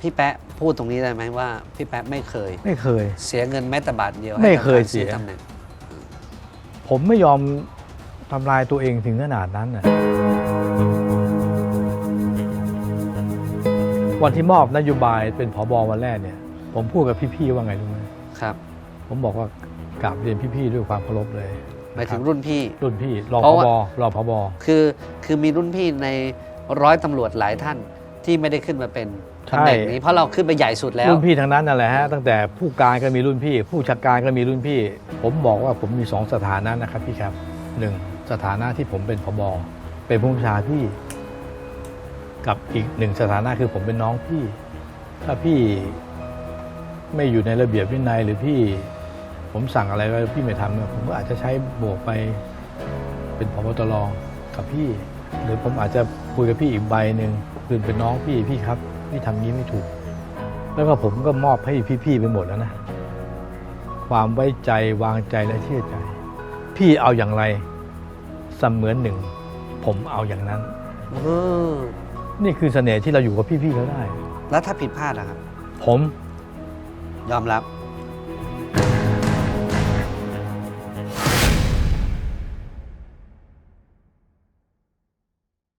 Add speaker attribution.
Speaker 1: พี่แป๊ะพูดตรงนี้ได้ไหมว่า พี่แป๊ะไม่เคย
Speaker 2: ไม่เคย
Speaker 1: เสียเงินแม้แต่บาทเดียว
Speaker 2: ไม่
Speaker 1: ให้กับ
Speaker 2: เคย
Speaker 1: การซื้อ
Speaker 2: เสีย
Speaker 1: ตำแหน่ง
Speaker 2: ผมไม่ยอมทำลายตัวเองถึงขนาดนั้นน่ะวันที่มอบนโยบายเป็นผอบอวันแรกเนี่ย ผมพูดกับพี่ๆว่าไงรู้ไหม
Speaker 1: ครับ
Speaker 2: ผมบอกว่ากราบเรียนพี่ๆด้วยความเคารพเลย
Speaker 1: หมายถึงรุ่นพี่
Speaker 2: รุ่นพี่รอง
Speaker 1: เพ
Speaker 2: ผ
Speaker 1: ราะ
Speaker 2: บ
Speaker 1: ว่า
Speaker 2: รองผบ
Speaker 1: คือคือมีรุ่นพี่ในร้อยตำรวจหลายท่าน ที่ไม่ได้ขึ้นมาเป็น
Speaker 2: ใช่
Speaker 1: ตำแหน่งนี้เพราะเราขึ้นไปใหญ่สุดแล้ว
Speaker 2: รุ่นพี่ทั้งนั้นนั่นแหละฮะตั้งแต่ผู้การก็มีรุ่นพี่ ผู้ชักการก็มีรุ่นพี่ ผมบอกว่าผมมีสองสถานะนะครับพี่ครับหนึ่งสถานะที่ผมเป็นผบเป็นผู้บัญชาพี่กับอีกหนึ่งสถานะคือผมเป็นน้องพี่ ถ้าพี่ไม่อยู่ในระเบียบวินัยหรือพี่ ผมสั่งอะไรไว้พี่ไม่ทำเนี่ยผมก็อาจจะใช้โบวกไปเป็นพบตรกับพี่ หรือผมอาจจะคุยกับพี่อีกใบหนึ่ง คือเป็นน้องพี่พี่ครับพี่ทำงี้ไม่ถูก แล้วก็ผมก็มอบให้พี่ๆไปหมดแล้วนะ ความไว้ใจวางใจและเชื่อใจ พี่เอาอย่างไรเสมือนหนึ่ง ผมเอาอย่างนั้น
Speaker 1: เออ
Speaker 2: นี่คือเสน่ห์ที่เราอยู่กับพี่ๆเขาได้
Speaker 1: แล้วถ้าผิดพลาดอะครับ
Speaker 2: ผม
Speaker 1: ยอมรับ